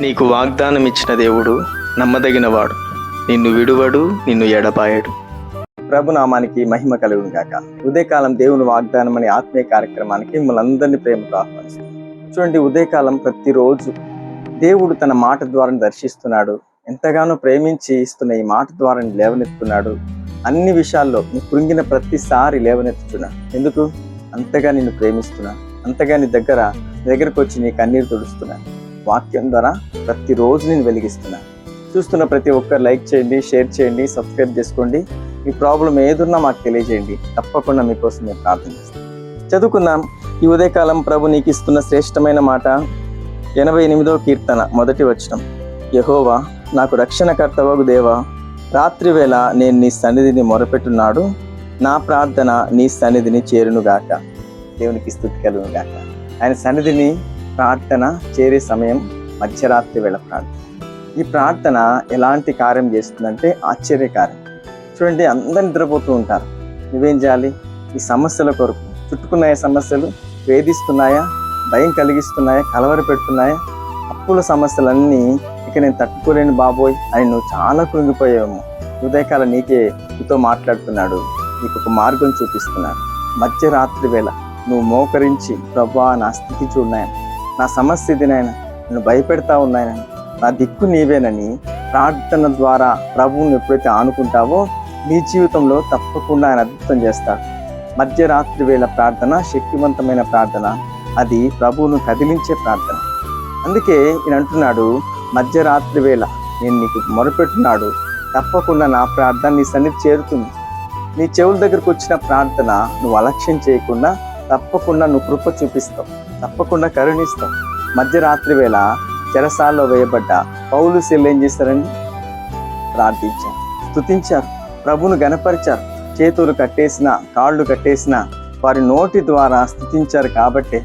నీకు వాగ్దానం ఇచ్చిన దేవుడు నమ్మదగినవాడు. నిన్ను విడువడు నిన్ను ఎడపాయడు ప్రభునామానికి మహిమ కలుగును గాక ఉదయకాలం దేవుని వాగ్దానం అనే ఆత్మీయ కార్యక్రమానికి మిమ్మల్ని అందరినీ ప్రేమతో ఆహ్వానిస్తాం చూడండి ఉదయకాలం ప్రతిరోజు దేవుడు తన మాట ద్వారా దర్శిస్తున్నాడు. ఎంతగానో ప్రేమించి ఇస్తున్న ఈ మాట ద్వారా లేవనెత్తున్నాడు అన్ని విషయాల్లో నీ కృంగిన ప్రతిసారి లేవనెత్తుతున్నాడు. ఎందుకు? అంతగా నిన్ను ప్రేమిస్తున్నా అంతగా నీ దగ్గర నీ దగ్గరకు వచ్చి నీ కన్నీరు తుడుస్తున్నాను వాక్యం ద్వారా ప్రతిరోజు నేను వెలిగిస్తున్నా. చూస్తున్న ప్రతి ఒక్కరు లైక్ చేయండి షేర్ చేయండి సబ్స్క్రైబ్ చేసుకోండి. మీ ప్రాబ్లం ఏదున్నా మాకు తెలియజేయండి. తప్పకుండా మీకోసం మేము ప్రార్థన చేస్తాం. చదువుకుందాం. ఈ ఉదయకాలం ప్రభు నీకు ఇస్తున్న శ్రేష్టమైన మాట ఎనభై ఎనిమిదో కీర్తన మొదటి వచనం. యహోవా నాకు రక్షణకర్తవగు దేవా రాత్రి వేళ నేను నీ సన్నిధిని మొరపెట్టున్నాడు. నా ప్రార్థన నీ సన్నిధిని చేరునుగాక. దేవునికి స్థుతి కలుగునుగాక. ఆయన సన్నిధిని ప్రార్థన చేరే సమయం మధ్యరాత్రి వేళ ప్రార్థన. ఈ ప్రార్థన ఎలాంటి కార్యం చేస్తుందంటే ఆశ్చర్యకార్యం. చూడండి అందరు నిద్రపోతూ ఉంటారు. నువ్వేం చేయాలి? ఈ సమస్యల కొరకు. చుట్టుకున్నాయా సమస్యలు? వేధిస్తున్నాయా? భయం కలిగిస్తున్నాయా? కలవర పెడుతున్నాయా? అప్పుల సమస్యలన్నీ ఇక నేను తట్టుకోలేను బాబోయ్ అని నువ్వు చాలా కృంగిపోయావేమో. హృదయకాల నీకే నీతో మాట్లాడుతున్నాడు. నీకు ఒక మార్గం చూపిస్తున్నాడు. మధ్యరాత్రి వేళ నువ్వు మోకరించి ప్రభా నా స్థితి చూడనాయని నా సమస్య ఇది నాయన. నన్ను భయపెడతా ఉన్నాయన నా దిక్కు నీవేనని ప్రార్థన ద్వారా ప్రభువుని ఎప్పుడైతే ఆనుకుంటావో నీ జీవితంలో తప్పకుండా ఆయన అద్భుతం చేస్తాడు మధ్యరాత్రి వేళ ప్రార్థన శక్తివంతమైన ప్రార్థన అది ప్రభువును కదిలించే ప్రార్థన. అందుకే ఈయన అంటున్నాడు మధ్యరాత్రి వేళ నేను నీకు మొరపెట్టున్నాడు. తప్పకుండా నా ప్రార్థన నీ సన్నిధి చేరుతుంది. నీ చెవుల దగ్గరకు వచ్చిన ప్రార్థన నువ్వు అలక్ష్యం చేయకుండా తప్పకుండా నువ్వు కృప చూపిస్తావు తప్పకుండా కరుణిస్తావు. మధ్యరాత్రి వేళ చెరసాల్లో వేయబడ్డ పౌలు శిల్లు ఏం చేశారండి ప్రార్థించారు స్తుతించారు ప్రభును గనపరిచారు చేతులు కట్టేసిన కాళ్ళు కట్టేసిన వారి నోటి ద్వారా స్థుతించారు కాబట్టి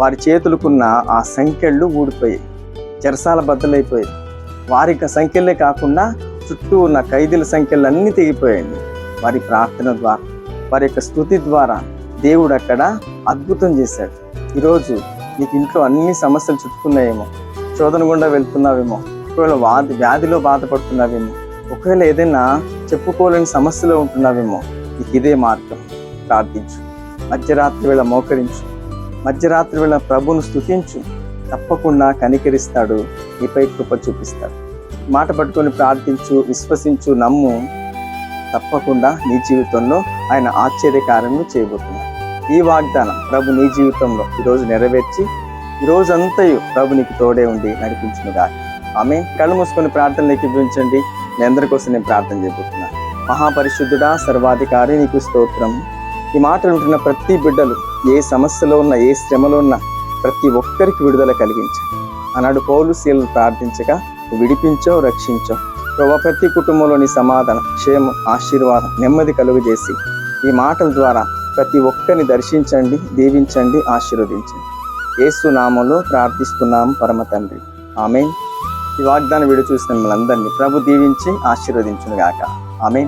వారి చేతులకున్న ఆ సంఖ్యలు ఊడిపోయాయి చెరసాల బద్దలైపోయాయి. వారి యొక్క సంఖ్యలే కాకుండా చుట్టూ ఉన్న ఖైదీల సంఖ్యలు అన్నీ తెగిపోయాయండి వారి ప్రార్థన ద్వారా వారి యొక్క స్థుతి ద్వారా దేవుడు అక్కడ అద్భుతం చేశాడు. ఈరోజు నీకు ఇంట్లో అన్ని సమస్యలు చుట్టుకున్నాయేమో శోధన గుండా వెళ్తున్నావేమో ఒకవేళ వాది వ్యాధిలో బాధపడుతున్నావేమో ఒకవేళ ఏదైనా చెప్పుకోలేని సమస్యలో ఉంటున్నావేమో నీకు ఇదే మార్గం. ప్రార్థించు. మధ్యరాత్రి వేళ మోకరించు. మధ్యరాత్రి వేళ ప్రభును స్తుతించు. తప్పకుండా కనికరిస్తాడు. నీపై కృప చూపిస్తాడు. మాట పట్టుకొని ప్రార్థించు విశ్వసించు నమ్ము. తప్పకుండా నీ జీవితంలో ఆయన ఆశ్చర్యకార్యము చేయబోతున్నాడు. ఈ వాగ్దానం ప్రభు నీ జీవితంలో ఈరోజు నెరవేర్చి ఈ రోజంతయు ప్రభు నీకు తోడే ఉండి నడిపించునుగా. ఆమె కళ్ళు మూసుకొని ప్రార్థనలోకి ఇవ్వించండి. మీ అందరి కోసం నేను ప్రార్థన చేయబోతున్నాను మహాపరిశుద్ధుడా సర్వాధికారి నీకు స్తోత్రం. ఈ మాటలు ఉంటున్న ప్రతి బిడ్డలు ఏ సమస్యలో ఉన్న ఏ శ్రమలో ఉన్న ప్రతి ఒక్కరికి విడుదల కలిగించండి ఆనాడు పౌలు శీలు ప్రార్థించగా విడిపించో రక్షించో. రక్షించావు ప్రతి కుటుంబంలోని సమాధానం క్షేమం ఆశీర్వాదం నెమ్మది కలుగజేసి ఈ మాటల ద్వారా ప్రతి ఒక్కరిని దర్శించండి దీవించండి ఆశీర్వదించండి. యేసు నామంలో ప్రార్థిస్తున్నాం పరమ తండ్రి. ఆమె ఈ వాగ్దానం వీడియో చూసిన మిమ్మల్ని అందరినీ ప్రభు దీవించి ఆశీర్వదించునుగాక. ఆమె